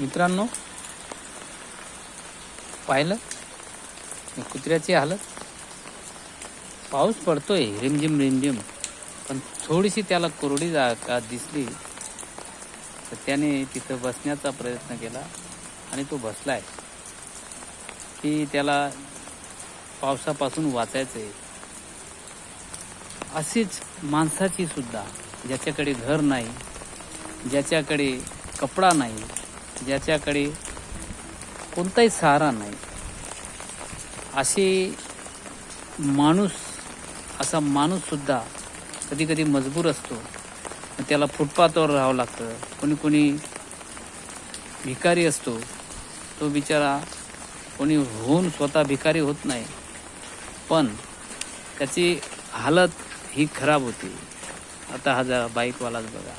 मित्रांनो पाहिलं? कुत्र्याची हालत. पाऊस पडतोय रिमझिम रिमझिम. पण थोडीशी त्याला कोरडी जागा दिसली तर त्याने तिथं बसण्याचा प्रयत्न केला आणि तो बसलाय. की त्याला पावसापासून वाचायचं आहे अशीच माणसाची सुद्धा ज्याच्याकडे घर नाही ज्याच्याकडे कपडा नाही ज्याच्याकडे कोणताही सहारा नाही. असे माणूस असा माणूससुद्धा कधीकधी कधी कधी मजबूर असतो. त्याला फुटपाथवर राहावं लागतं. कोणी कोणी भिकारी असतो. तो बिचारा कोणी होऊन स्वतः भिकारी होत नाही. पण त्याची हालत ही खराब होती. आता हा जरा बाईकवालाच बघा.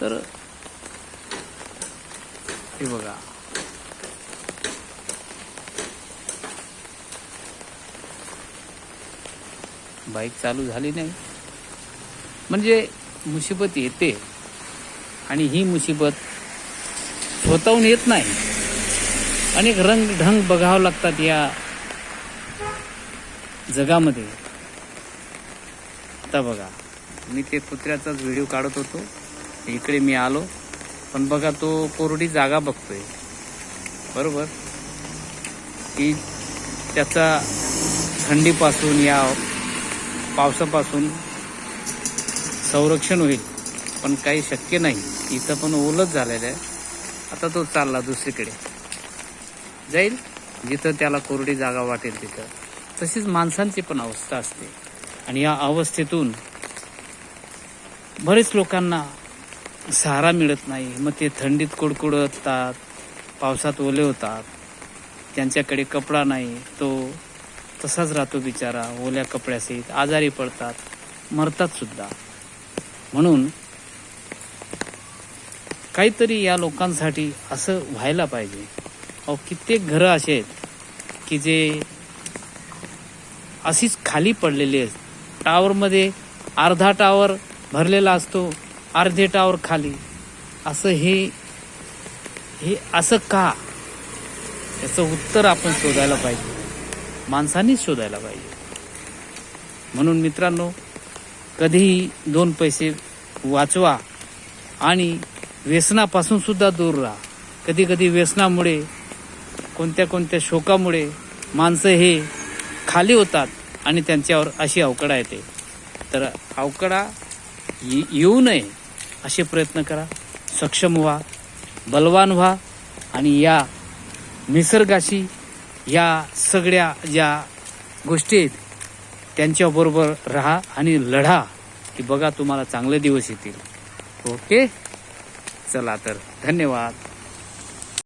तर हे बघा. बाईक चालू झाली नाही. म्हणजे मुसीबत येते आणि ही मुसीबत स्वतःहून येत नाही. अनेक रंग ढंग बघावं लागतात या जगामध्ये. आता बघा मी ते कुत्र्याचाच व्हिडिओ काढत होतो. इकडे मी आलो. पण बघा तो कोरडी जागा बघतोय. बरोबर? की त्याचा थंडीपासून या पावसापासून संरक्षण होईल पण काही शक्य नाही. इथं पण ओलच झालेलं आहे. आता तो चालला दुसरीकडे. जाईल? जिथं त्याला कोरडी जागा वाटेल तिथं. तशीच माणसांची पण अवस्था असते. आणि या अवस्थेतून बरेच लोकांना सहारा मिळत नाही. मग ते थंडीत कुडकुडतात पावसात ओले होतात. त्यांच्याकडे कपडा नाही. तो तसाच राहतो बिचारा ओल्या कपड्यासहित. आजारी पडतात. मरतात सुद्धा. म्हणून काहीतरी या लोकांसाठी असं व्हायला पाहिजे. अहो कित्येक घरं असे आहेत की जे अशीच खाली पडलेली आहेत. टावरमध्ये अर्धा टावर भरलेला असतो. अर्धे टावर खाली. असं हे हे असं का? याचं उत्तर आपण शोधायला पाहिजे. माणसांनीच शोधायला पाहिजे. म्हणून मित्रांनो कधीही दोन पैसे वाचवा आणि व्यसनापासून सुद्धा दूर राहा. कधी कधी व्यसनामुळे कोणत्या कोणत्या शोकामुळे माणसं हे खाली होतात आणि त्यांच्यावर अशी अवकडा येते. तर अवकडा ये- येऊ नये. असे प्रयत्न करा. सक्षम व्हा बलवान व्हा आणि या निसर्गाशी या सगळ्या ज्या गोष्टी आहेत त्यांच्याबरोबर राहा आणि लढा की बघा तुम्हाला चांगले दिवस येतील. ओके? चला तर धन्यवाद.